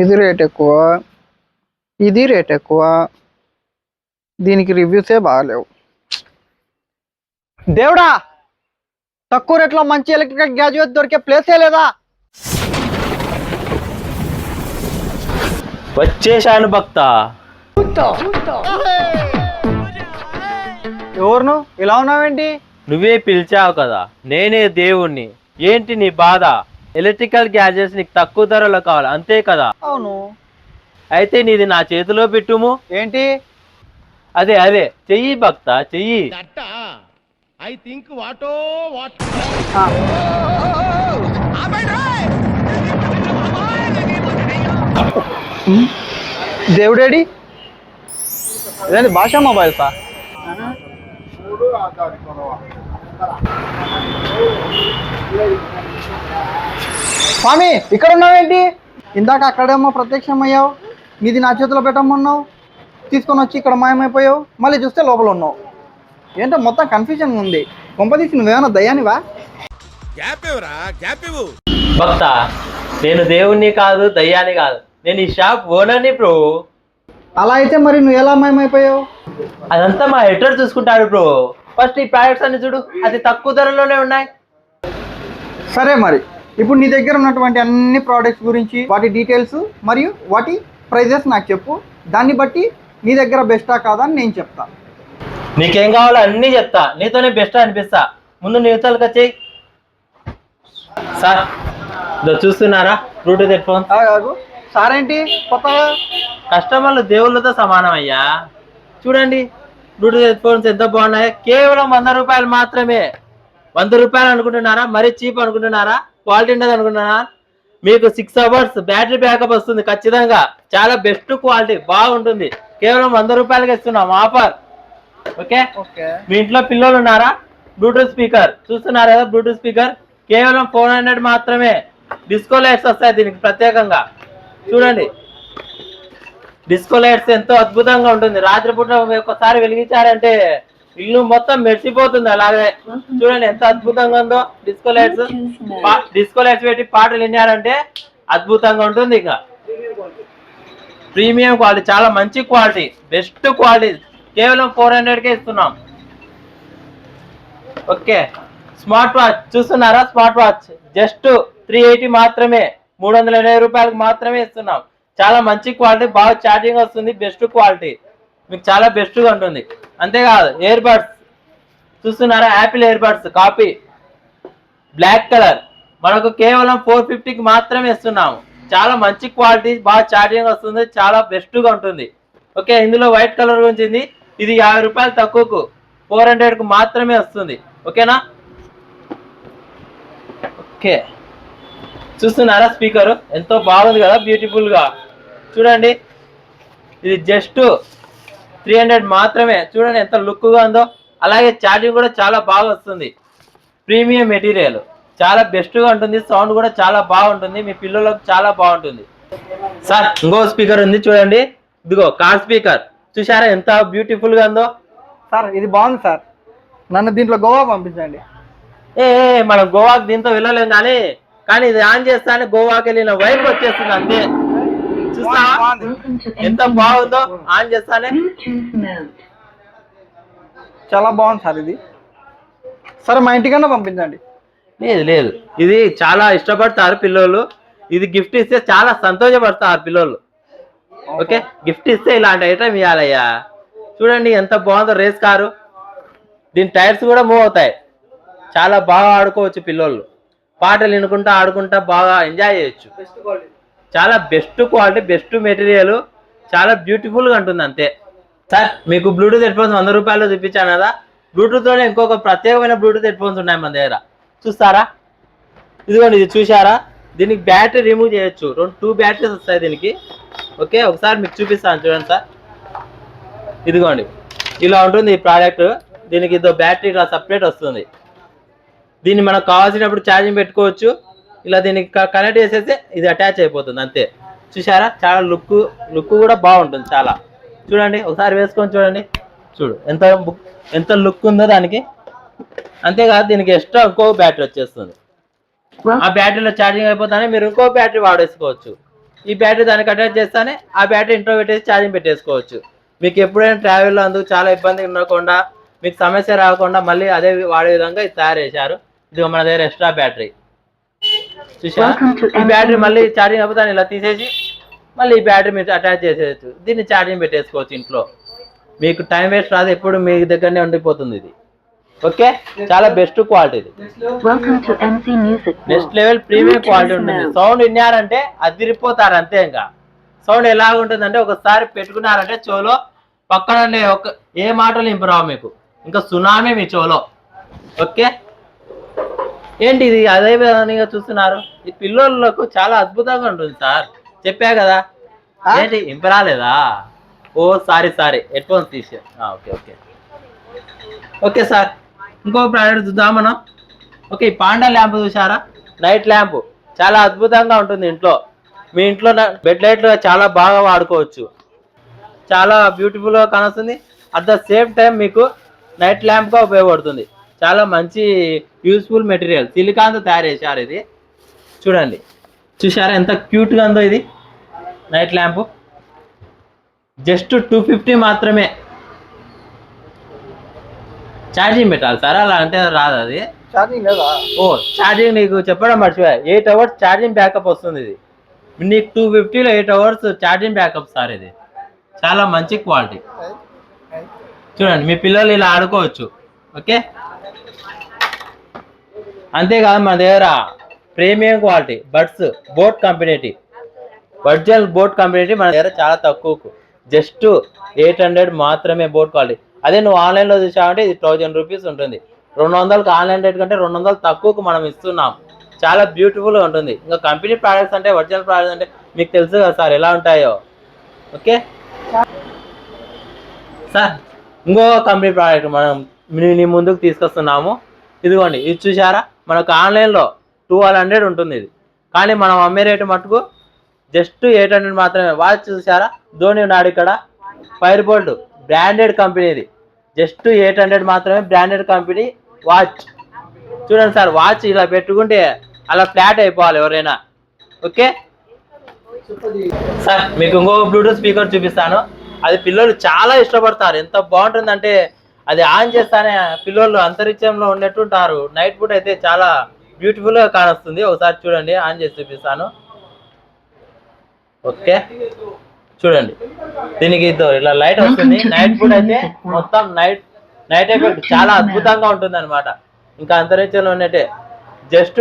ఇది రేట్ ఎక్కువ ఇది రేట్ ఎక్కువ. దీనికి రివ్యూసే బాగాలేవు. దేవుడా తక్కువ రేట్లో మంచి ఎలక్ట్రికల్ గ్యాజెట్ దొరికే ప్లేసే లేదా? వచ్చేశాను భక్త. ఎవరు ఇలా ఉన్నావేంటి? నువ్వే పిలిచావు కదా నేనే దేవుణ్ణి. ఏంటి నీ బాధ? ఎలక్ట్రికల్ గ్యాజెట్స్ నీకు తక్కువ ధరలో కావాలి అంతే కదా? అవును. అయితే నీది నా చేతిలో పెట్టుము. ఏంటి? అదే అదే చెయ్యి భక్త చెయ్యి. ఐ థింక్ వాటో వాట్. దేవుడేడి? ఇదేంటి భాషా మొబైల్సా స్వామి ఇక్కడ ఉన్నావేంటి? ఇందాక అక్కడేమో ప్రత్యక్షమయ్యావు. నీది నా చేతిలో పెట్టమన్నావు. తీసుకొని వచ్చి ఇక్కడ మాయమైపోయావు. మళ్ళీ చూస్తే లోపల ఉన్నావు. ఏంటో మొత్తం కన్ఫ్యూజన్ ఉంది. కొంపదీసి నువ్వేమైనా దయ్యానివా? ఇవ్వు. భక్త నేను దేవుణ్ణి కాదు దయ్యాన్ని కాదు. నేను ఈ షాప్ ఓనర్ని బ్రో. అలా అయితే మరి నువ్వు ఎలా మాయమైపోయావు? అదంతా మా ఎడిటర్ చూసుకుంటాడు బ్రో. ఫస్ట్ ఈ ప్రోడక్ట్స్ అన్ని చూడు. అది తక్కువ ధరలోనే ఉన్నాయి. సరే మరి. ఇప్పుడు నీ దగ్గర ఉన్నటువంటి అన్ని ప్రోడక్ట్స్ గురించి వాటి డీటెయిల్స్ మరియు వాటి ప్రైజెస్ నాకు చెప్పు. దాన్ని బట్టి నీ దగ్గర బెస్టా కాదా అని నేను చెప్తా. నీకేం కావాలో అన్నీ చెప్తా. నీతోనే బెస్ట్ అనిపిస్తా. ముందు నీతోకి వచ్చేయి సార్ ఇదో చూస్తున్నారా? Bluetooth head phone. సార్ ఏంటి? కొత్తగా? కస్టమర్లు దేవుళ్ళతో సమానం అయ్యా. చూడండి బ్లూటూత్ హెడ్ ఫోన్స్ ఎంత బాగున్నాయి. కేవలం వంద రూపాయలు మాత్రమే. వంద రూపాయలు అనుకుంటున్నారా? మరీ చీప్ అనుకుంటున్నారా? క్వాలిటీ ఉండదు అనుకుంటున్నారా మీకు సిక్స్ అవర్స్ బ్యాటరీ బ్యాకప్ వస్తుంది ఖచ్చితంగా. చాలా బెస్ట్ క్వాలిటీ బాగుంటుంది. కేవలం వంద రూపాయలకి ఇస్తున్నాం ఆఫర్ ఓకే? ఓకే. మీ ఇంట్లో పిల్లలు ఉన్నారా? బ్లూటూత్ స్పీకర్ చూస్తున్నారా కదా బ్లూటూత్ స్పీకర్ కేవలం ఫోర్ హండ్రెడ్ మాత్రమే. డిస్కో లైట్స్ వస్తాయి దీనికి ప్రత్యేకంగా. చూడండి. డిస్కో లైట్స్ ఎంతో అద్భుతంగా ఉంటుంది. రాత్రిపూట ఒకసారి వెలిగించారంటే ఇల్లు మొత్తం మెరిసిపోతుంది అలాగే. చూడండి ఎంత అద్భుతంగా ఉందో డిస్కో లైట్స్ డిస్కో లైట్స్ పెట్టి పాటలు విన్నారంటే అద్భుతంగా ఉంటుంది ఇంకా. ప్రీమియం క్వాలిటీ చాలా మంచి క్వాలిటీ బెస్ట్ క్వాలిటీ కేవలం ఫోర్ హండ్రెడ్కే ఇస్తున్నాం. ఓకే. స్మార్ట్ వాచ్ చూస్తున్నారా? Smart watch just three eighty మాత్రమే. మూడు వందల ఎనభై రూపాయలకు మాత్రమే ఇస్తున్నాం. చాలా మంచి క్వాలిటీ బాగా ఛార్జింగ్ వస్తుంది బెస్ట్ క్వాలిటీ మీకు చాలా బెస్ట్గా ఉంటుంది. అంతేకాదు ఇయర్ బడ్స్ చూస్తున్నారా? Apple ear buds copy black colour మనకు కేవలం ఫోర్ ఫిఫ్టీకి మాత్రమే ఇస్తున్నాము. చాలా మంచి క్వాలిటీ బాగా ఛార్జింగ్ వస్తుంది చాలా బెస్ట్గా ఉంటుంది. ఓకే ఇందులో వైట్ కలర్ ఉంచింది ఇది యాభై రూపాయలు తక్కువకు ఫోర్ హండ్రెడ్కు మాత్రమే వస్తుంది. ఓకేనా? ఓకే. చూస్తున్నారా స్పీకర్ ఎంతో బాగుంది కదా బ్యూటిఫుల్గా చూడండి. ఇది జస్ట్ త్రీ హండ్రెడ్ మాత్రమే. చూడండి ఎంత లుక్గా ఉందో. అలాగే ఛార్జింగ్ కూడా చాలా బాగా వస్తుంది. Premium material. చాలా బెస్ట్గా ఉంటుంది. సౌండ్ కూడా చాలా బాగుంటుంది. మీ పిల్లలకు చాలా బాగుంటుంది. సార్ ఇంకో స్పీకర్ ఉంది చూడండి. ఇదిగో కార్ స్పీకర్ చూసారా ఎంత బ్యూటిఫుల్గా ఉందో? సార్ ఇది బాగుంది సార్. నన్ను దీంట్లో గోవా పంపించండి. ఏ ఏ, మనం గోవాకి దీంతో వెళ్ళలేం కానీ కానీ ఇది ఆన్ చేస్తానే గోవాకి వెళ్ళిన వైపు వచ్చేస్తుంది అంతే. చూస్తావా? ఎంత బాగుందో ఆన్ చేస్తానే. చాలా బాగుంది సార్ ఇది. సరే మా ఇంటికన్నా పంపించండి. లేదు లేదు. ఇది చాలా ఇష్టపడతారు పిల్లలు. ఇది గిఫ్ట్ ఇస్తే చాలా సంతోషపడతారు పిల్లలు. ఓకే? గిఫ్ట్ ఇస్తే ఇలాంటి ఐటమ్ ఇవ్వాలయ్యా చూడండి ఎంత బాగుందో రేస్ కారు దీని టైర్స్ కూడా మూవ్ అవుతాయి. చాలా బాగా ఆడుకోవచ్చు పిల్లోళ్ళు. పాటలు వినుకుంటా ఆడుకుంటా బాగా ఎంజాయ్ చేయొచ్చు. చాలా బెస్ట్ క్వాలిటీ బెస్ట్ మెటీరియల్ చాలా బ్యూటిఫుల్గా ఉంటుంది అంతే. సార్ మీకు బ్లూటూత్ హెడ్ ఫోన్స్ వంద రూపాయలు చూపించాను కదా. బ్లూటూత్లోనే ఇంకొక ప్రత్యేకమైన బ్లూటూత్ హెడ్ ఫోన్స్ ఉన్నాయి మన దగ్గర. చూస్తారా? ఇదిగోండి ఇది చూసారా దీనికి బ్యాటరీ రిమూవ్ చేయొచ్చు. రెండు టూ బ్యాటరీస్ వస్తాయి దీనికి. ఓకే ఒకసారి మీకు చూపిస్తాను చూడండి సార్. ఇదిగోండి ఇలా ఉంటుంది ఈ ప్రోడక్ట్ దీనికి ఇదో బ్యాటరీ ఇలా సపరేట్ వస్తుంది. దీన్ని మనకు కావాల్సినప్పుడు ఛార్జింగ్ పెట్టుకోవచ్చు. ఇలా దీనికి కనెక్ట్ చేసేస్తే ఇది అటాచ్ అయిపోతుంది అంతే. చూసారా చాలా లుక్ లుక్ కూడా బాగుంటుంది చాలా. చూడండి ఒకసారి వేసుకొని చూడండి. చూడు ఎంత ఎంత లుక్ ఉందో దానికి. అంతేకాదు దీనికి ఎక్స్ట్రా ఇంకో బ్యాటరీ వచ్చేస్తుంది. ఆ బ్యాటరీలో ఛార్జింగ్ అయిపోతానే మీరు ఇంకో బ్యాటరీ వాడేసుకోవచ్చు. ఈ బ్యాటరీ దానికి అటాచ్ చేస్తానే ఆ బ్యాటరీ ఇంట్లో పెట్టేసి ఛార్జింగ్ పెట్టేసుకోవచ్చు. మీకు ఎప్పుడైనా ట్రావెల్లో అందుకు చాలా ఇబ్బంది ఉండకుండా మీకు సమస్య రాకుండా మళ్ళీ అదే వాడే విధంగా ఇది తయారు చేశారు. ఇది మన దగ్గర ఎక్స్ట్రా బ్యాటరీ చూసా ఈ బ్యాటరీ మళ్ళీ ఛార్జింగ్ అయిపోతే ఇలా తీసేసి మళ్ళీ ఈ బ్యాటరీ మీరు అటాచ్ చేసేయచ్చు. దీన్ని ఛార్జింగ్ పెట్టేసుకోవచ్చు ఇంట్లో. మీకు టైం వేస్ట్ రాదు ఎప్పుడు మీ దగ్గరనే ఉండిపోతుంది ఇది. ఓకే? చాలా best quality next. Level premium quality ఉంటుంది. సౌండ్ విన్నారంటే అదిరిపోతారు అంతే ఇంకా. సౌండ్ ఎలాగ ఉంటుందంటే ఒకసారి పెట్టుకున్నారంటే చెవులో పక్కన ఒక ఏ మాటలు ఇంపరావు మీకు. ఇంకా సునామీ మీ చెవులో. ఓకే? ఏంటి ఇది? అదే విధంగా చూస్తున్నారు. ఈ పిల్లలకు చాలా అద్భుతంగా ఉంటుంది సార్. చెప్పా కదా? ఏంటి? ఇంపరాలేదా ఓ సారీ సారీ. హెడ్ ఫోన్స్ తీసే. Okay okay. Okay sir. ఇంకో ప్రోడక్ట్ చూద్దాం మనం. ఓకే ఈ పాండా ల్యాంప్ చూసారా నైట్ ల్యాంప్. చాలా అద్భుతంగా ఉంటుంది ఇంట్లో. మీ ఇంట్లో బెడ్ లైట్ చాలా బాగా వాడుకోవచ్చు. చాలా బ్యూటిఫుల్గా కానొస్తుంది. అట్ ద సేమ్ టైం మీకు నైట్ ల్యాంప్గా ఉపయోగపడుతుంది. చాలా మంచి యూస్ఫుల్ మెటీరియల్ సిలికాన్తో తయారు చేశారు ఇది. చూడండి. చూసారా ఎంత క్యూట్గా ఉందో ఇది? Night lamp just two fifty మాత్రమే. ఛార్జింగ్ పెట్టాలి సార్. అలా అంటే రాదు అది? ఛార్జింగ్ లేదా? ఓ ఛార్జింగ్ నీకు చెప్పడం మర్చిపోయా. ఎయిట్ అవర్స్ ఛార్జింగ్ బ్యాకప్ వస్తుంది ఇది. నీకు టూ ఫిఫ్టీలో eight hours charging backup sir ఇది. చాలా మంచి క్వాలిటీ చూడండి మీ పిల్లలు ఇలా ఆడుకోవచ్చు. ఓకే అంతేకాదు మన దగ్గర premium quality buds boat company original boat company మన దగ్గర చాలా తక్కువకు. జస్ట్ ఎయిట్ హండ్రెడ్ మాత్రమే బోట్ క్వాలిటీ. అదే నువ్వు ఆన్లైన్లో చూసావంటే ఇది థౌజండ్ రూపీస్ ఉంటుంది. రెండు వందలకి ఆన్లైన్ రేట్ కంటే రెండు వందలు తక్కువకు మనం ఇస్తున్నాం. చాలా బ్యూటిఫుల్గా ఉంటుంది. ఇంకా కంపెనీ ప్రోడక్ట్స్ అంటే ఒరిజినల్ ప్రోడక్ట్స్ అంటే మీకు తెలుసు కదా సార్ ఎలా ఉంటాయో. ఓకే? సార్ ఇంకో కంపెనీ ప్రోడక్ట్ మనం మీ- నీ ముందుకు తీసుకొస్తున్నాము. ఇదిగోండి ఇది చూసారా మనకు ఆన్లైన్లో టూ హండ్రెడ్ ఉంటుంది ఇది. కానీ మనం అమ్మే రేటు మటుకు జస్ట్ ఎయిట్ హండ్రెడ్ మాత్రమే. వాచ్ చూసారా? ధోని ఉన్నాడు ఇక్కడ. ఫైర్ బోల్ట్ బ్రాండెడ్ కంపెనీది జస్ట్ ఎయిట్ హండ్రెడ్ మాత్రమే బ్రాండెడ్ కంపెనీ వాచ్. చూడండి సార్ వాచ్ ఇలా పెట్టుకుంటే అలా ఫ్లాట్ అయిపోవాలి ఎవరైనా. ఓకే? సార్ మీకు ఇంకొక బ్లూటూత్ స్పీకర్ చూపిస్తాను. అది పిల్లలు చాలా ఇష్టపడతారు. ఎంత బాగుంటుందంటే అది ఆన్ చేస్తానే పిల్లలు అంతరిక్షంలో ఉన్నట్టుంటారు. నైట్ పూట అయితే చాలా బ్యూటిఫుల్గా కానొస్తుంది. ఒకసారి చూడండి ఆన్ చేసి చూపిస్తాను. ఓకే. చూడండి. దీనికి ఇలా లైట్ వస్తుంది. నైట్ పూట అయితే మొత్తం నైట్ నైట్ ఎఫెక్ట్ చాలా అద్భుతంగా ఉంటుంది అనమాట ఇంకా అంతరిక్షంలో ఉన్నట్టే. జస్ట్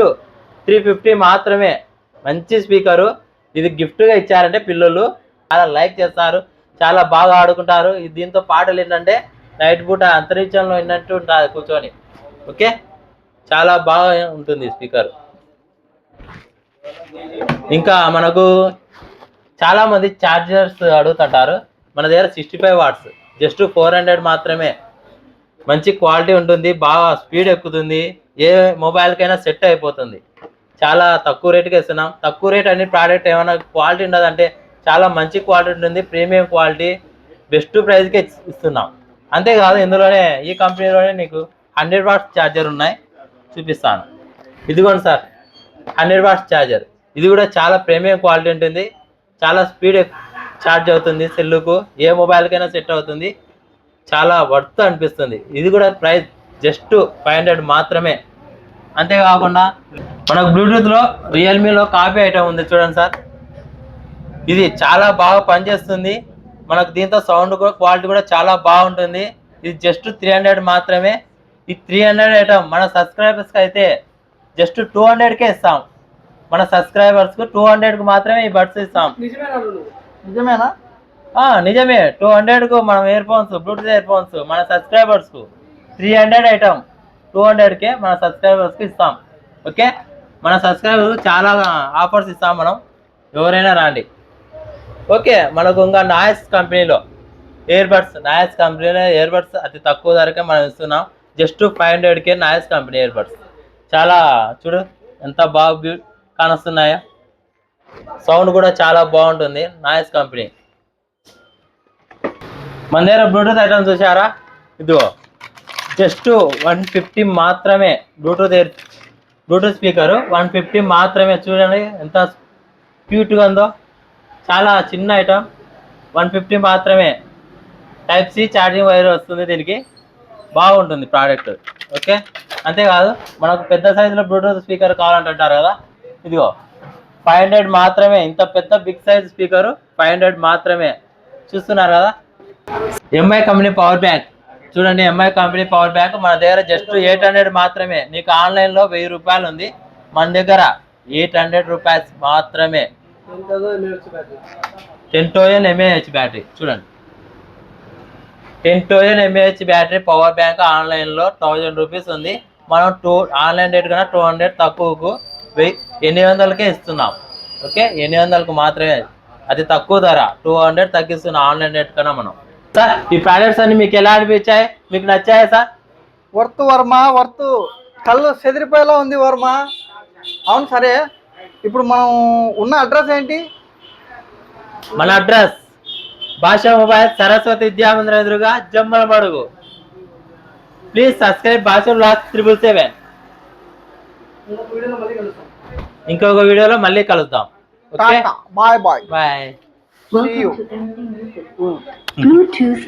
త్రీ ఫిఫ్టీ మాత్రమే. మంచి స్పీకరు ఇది గిఫ్ట్గా ఇచ్చారంటే పిల్లలు చాలా లైక్ చేస్తారు. చాలా బాగా ఆడుకుంటారు. దీంతో పాటలు ఏంటంటే నైట్ పూట అంతరిక్షంలో విన్నట్టు ఉంటుంది కూర్చొని? ఓకే? చాలా బాగా ఉంటుంది స్పీకర్. ఇంకా మనకు చాలా మంది ఛార్జర్స్ అడుగుతుంటారు. మన దగ్గర sixty five watts. Just four hundred మాత్రమే. మంచి క్వాలిటీ ఉంటుంది బాగా స్పీడ్ ఎక్కుతుంది ఏ మొబైల్కైనా సెట్ అయిపోతుంది. చాలా తక్కువ రేటుకి ఇస్తున్నాం. తక్కువ రేట్ అన్ని ప్రోడక్ట్ ఏమైనా క్వాలిటీ ఉండదంటే చాలా మంచి క్వాలిటీ ఉంటుంది ప్రీమియం క్వాలిటీ బెస్ట్ ప్రైస్కే ఇస్తున్నాం. అంతేకాదు ఇందులోనే ఈ కంపెనీలోనే నీకు హండ్రెడ్ వాట్స్ ఛార్జర్ ఉన్నాయి. చూపిస్తాను. ఇదిగోండి సార్ హండ్రెడ్ వాట్స్ ఛార్జర్. ఇది కూడా చాలా ప్రీమియం క్వాలిటీ ఉంటుంది. చాలా స్పీడ్ ఛార్జ్ అవుతుంది సెల్లుకు. ఏ మొబైల్కైనా సెట్ అవుతుంది. చాలా వర్త్ అనిపిస్తుంది. ఇది కూడా ప్రైస్ జస్ట్ ఫైవ్ హండ్రెడ్ మాత్రమే. అంతేకాకుండా మనకు బ్లూటూత్లో రియల్మీలో కాపీ ఐటమ్ ఉంది చూడండి సార్. ఇది చాలా బాగా పనిచేస్తుంది. మనకు దీంతో సౌండ్ కూడా క్వాలిటీ కూడా చాలా బాగుంటుంది. ఇది జస్ట్ త్రీ హండ్రెడ్ మాత్రమే. ఈ త్రీ హండ్రెడ్ ఐటమ్ మన సబ్స్క్రైబర్స్కి అయితే జస్ట్ టూ హండ్రెడ్కే ఇస్తాం. మన సబ్స్క్రైబర్స్కు టూ హండ్రెడ్కి మాత్రమే ఈ బడ్స్ ఇస్తాం. నిజమేనా ఆ, నిజమే. టూ హండ్రెడ్కు మనం earphones Bluetooth earphones మన సబ్స్క్రైబర్స్కు త్రీ హండ్రెడ్ ఐటమ్ టూ హండ్రెడ్కే మన సబ్స్క్రైబర్స్కి ఇస్తాం. ఓకే? మన సబ్స్క్రైబర్స్ చాలా ఆఫర్స్ ఇస్తాం మనం. ఎవరైనా రాండి. ఓకే మనకు ఇంకా నాయస్ కంపెనీలో. ఇయర్బడ్స్ నాయస్ కంపెనీలో ఇయర్బడ్స్ అతి తక్కువ ధరకే మనం ఇస్తున్నాం. జస్ట్ ఫైవ్ హండ్రెడ్కే నాయస్ కంపెనీ ఇయర్బడ్స్ చాలా చూడు ఎంత బాగా బ్యూ కానొస్తున్నాయో. సౌండ్ కూడా చాలా బాగుంటుంది నాయస్ కంపెనీ. మన దగ్గర బ్లూటూత్ ఐటమ్ చూసారా ఇదిగో జస్ట్ వన్ ఫిఫ్టీ మాత్రమే bluetooth air bluetooth speaker one fifty మాత్రమే. చూడండి ఎంత క్యూట్గా ఉందో. చాలా చిన్న ఐటమ్ వన్ ఫిఫ్టీ మాత్రమే. టైప్ సి ఛార్జింగ్ వైర్ వస్తుంది దీనికి. బాగుంటుంది ప్రోడక్ట్ ఓకే అంతేకాదు మనకు పెద్ద సైజులో బ్లూటూత్ స్పీకర్ కావాలంటుంటారు కదా? ఇదిగో ఫైవ్ హండ్రెడ్ మాత్రమే. ఇంత పెద్ద big size speaker five hundred మాత్రమే. చూస్తున్నారు కదా? ఎంఐ కంపెనీ పవర్ బ్యాంక్ చూడండి ఎంఐ కంపెనీ పవర్ బ్యాంక్ మన దగ్గర జస్ట్ ఎయిట్ హండ్రెడ్ మాత్రమే. నీకు ఆన్లైన్లో వెయ్యి రూపాయలు ఉంది మన దగ్గర ఎయిట్ హండ్రెడ్ రూపాయస్ మాత్రమే. టెన్ థౌజండ్ ఎంఏహెచ్ బ్యాటరీ చూడండి. Ten thousand mAh battery power bank ఆన్లైన్లో థౌజండ్ రూపీస్ ఉంది. మనం టూ ఆన్లైన్ రేట్ కన్నా టూ హండ్రెడ్ తక్కువకు వెయ్యి ఎనిమిది వందలకే ఇస్తున్నాం. ఓకే? ఎనిమిది వందలకు మాత్రమే. అది తక్కువ ధర. టూ హండ్రెడ్ తగ్గిస్తున్నాం ఆన్లైన్ రేట్ కన్నా మనం. సార్ ఈ ప్రోడక్ట్స్ అన్ని మీకు ఎలా అనిపించాయి? మీకు నచ్చాయా సార్? Worth Varma worth. కళ్ళు చెదిరిపోయేలా ఉంది వర్మ. అవును సరే. ఇప్పుడు మనం ఉన్న అడ్రస్ ఏంటి? మన అడ్రస్ భాషా మొబైల్ సరస్వతి విద్యా మందిరం ఎదురుగా Jammalamadugu please subscribe Bhasha blog triple seven ఇంకొక వీడియోలో మళ్ళీ కలుద్దాం. Okay bye bye. Bye. Bluetooth